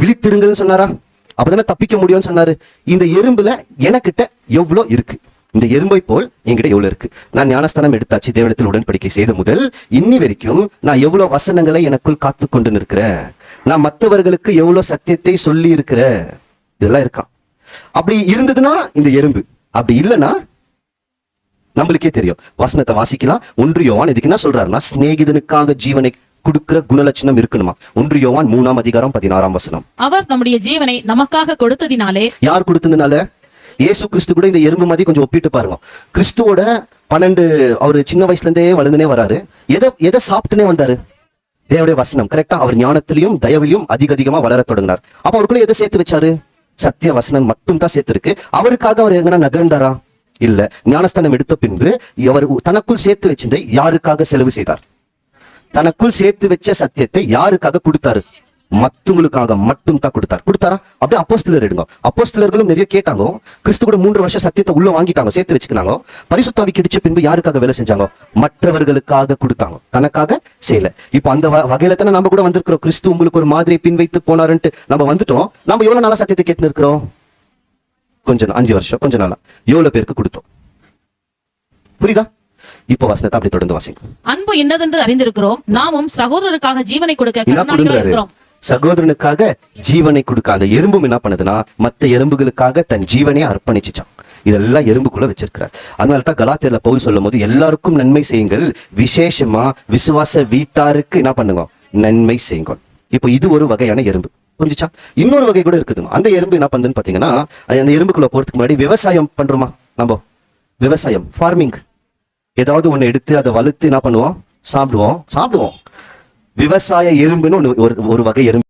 விழித்திருங்கள்னு சொன்னாரா? அப்பதானே தப்பிக்க முடியும்னு சொன்னாரு. இந்த எறும்புல எனக்கிட்ட எவ்வளோ இருக்கு? இந்த எறும்பை போல் என்கிட்ட எவ்வளவு இருக்கு? நான் ஞானஸ்தானம் எடுத்தாச்சு தேவனத்தில் உடன்படிக்கை செய்த முதல் இன்னி வரைக்கும் நான் எவ்வளவு வசனங்களை எனக்குள் காத்து கொண்டு நிற்கிறேன் நான் மற்றவர்களுக்கு எவ்வளவு சத்தியத்தை சொல்லி இருக்கிறேன் இதெல்லாம் இருக்கான் அப்படி இருந்ததுன்னா இந்த எறும்பு. அப்படி இல்லைன்னா நம்மளுக்கே தெரியும். வசனத்தை வாசிக்கலாம். ஒன்று யோவான் இதுக்கு என்ன சொல்றாருன்னா சிநேகிதனுக்காக ஜீவனை கொடுக்கிற குணலட்சணம் இருக்கணுமா? ஒன்று யோவான் மூணாம் அதிகாரம் பதினாறாம் வசனம். அவர் நம்முடைய ஜீவனை நமக்காக கொடுத்ததினாலே யார் கொடுத்ததுனால? இயேசு கிறிஸ்து கூட இந்த எறும்பு மாதிரி கொஞ்சம் ஒப்பிட்டு பாருங்க. கிறிஸ்துவோட பன்னெண்டு அவர் சின்ன வயசுல இருந்தே வளர்ந்துனே வராரு. எதை எதை சாப்பிட்டுனே வந்தாரு? தேவடைய வசனம். கரெக்டா அவர் ஞானத்திலையும் தயவிலையும் அதிக அதிகமா வளர தொடங்கினார். அப்ப அவருக்குள்ள எதை சேர்த்து வச்சாரு? சத்திய வசனம் மட்டும் தான் சேர்த்து இருக்கு அவருக்காக அவர் எங்கன்னா நகர்ந்தாரா? இல்ல. ஞானஸ்தானம் எடுத்த பின்பு அவர் தனக்குள் சேர்த்து வச்சிருந்தை யாருக்காக செலவு செய்தார்? தனக்குள் சேர்த்து வச்ச சத்தியத்தை யாருக்காக கொடுத்தாரு? மத்தவங்களுக்காக மட்டும் தான் கொடுத்தார். கொடுத்தாரா? அப்படியே அப்போஸ்தலர் எடுங்க. அப்போஸ்தலர்களும் நிறைய கேட்டாங்க. கிறிஸ்து கூட மூன்று வருஷம் சத்தியத்தை உள்ள வாங்கிட்டாங்க சேர்த்து வச்சுக்கினாங்க. பரிசுத்தாவி கிடைச்ச பின்பு யாருக்காக வேலை செஞ்சாங்க? மற்றவர்களுக்காக கொடுத்தாங்க. தனக்காக செய்யல. இப்போ அந்த வ- வகையில தானே நம்ம கூட வந்திருக்கிறோம். கிறிஸ்து உங்களுக்கு ஒரு மாதிரி பின் வைத்து போனாருன்ட்டு நம்ம வந்துட்டோம். நம்ம எவ்வளவு நாளா சத்தியத்தை கேட்டு இருக்கிறோம்? கொஞ்சம் நாள், அஞ்சு வருஷம் கொஞ்ச நாளா. எவ்வளவு பேருக்கு கொடுத்தோம்? புரியுதா? இப்போ வசனத்தை அப்படி தொடர்ந்து வாசிங்க. அன்பு என்னதென்று அறிந்திருக்கிறோம். நாமும் சகோதரருக்காக ஜீவனை கொடுக்க சகோதரனுக்காக ஜீவனை கொடுக்க அந்த எறும்பும் என்ன பண்ணுதுன்னா மத்த எறும்புகளுக்காக தன் ஜீவனை அர்ப்பணிச்சுச்சான் இதெல்லாம் எறும்புக்குள்ள வச்சிருக்கிறார். அதனால தான் கலாத்தியர்ல பவுல் சொல்லும் போது எல்லாருக்கும் நன்மை செய்யுங்கள். விசேஷமா விசுவாச வீட்டாருக்கு என்ன பண்ணுங்க? நன்மை செய்யுங்க. இப்போ இது ஒரு வகையான எறும்பு. புரிஞ்சுச்சா இன்னொரு வகை கூட இருக்குதுங்க. அந்த எறும்பு என்ன பண்ணுதுன்னு பாத்தீங்கன்னா அந்த எறும்புக்குள்ள போறதுக்கு முன்னாடி விவசாயம் பண்றோமா? நம்ம விவசாயம் ஃபார்மிங் ஏதாவது ஒண்ணு எடுத்து அதை வலுத்து என்ன பண்ணுவோம்? சாப்பிடுவோம். சாப்பிடுவோம். விவசாய எறும்புன்னு ஒரு ஒரு வகை எறும்பு.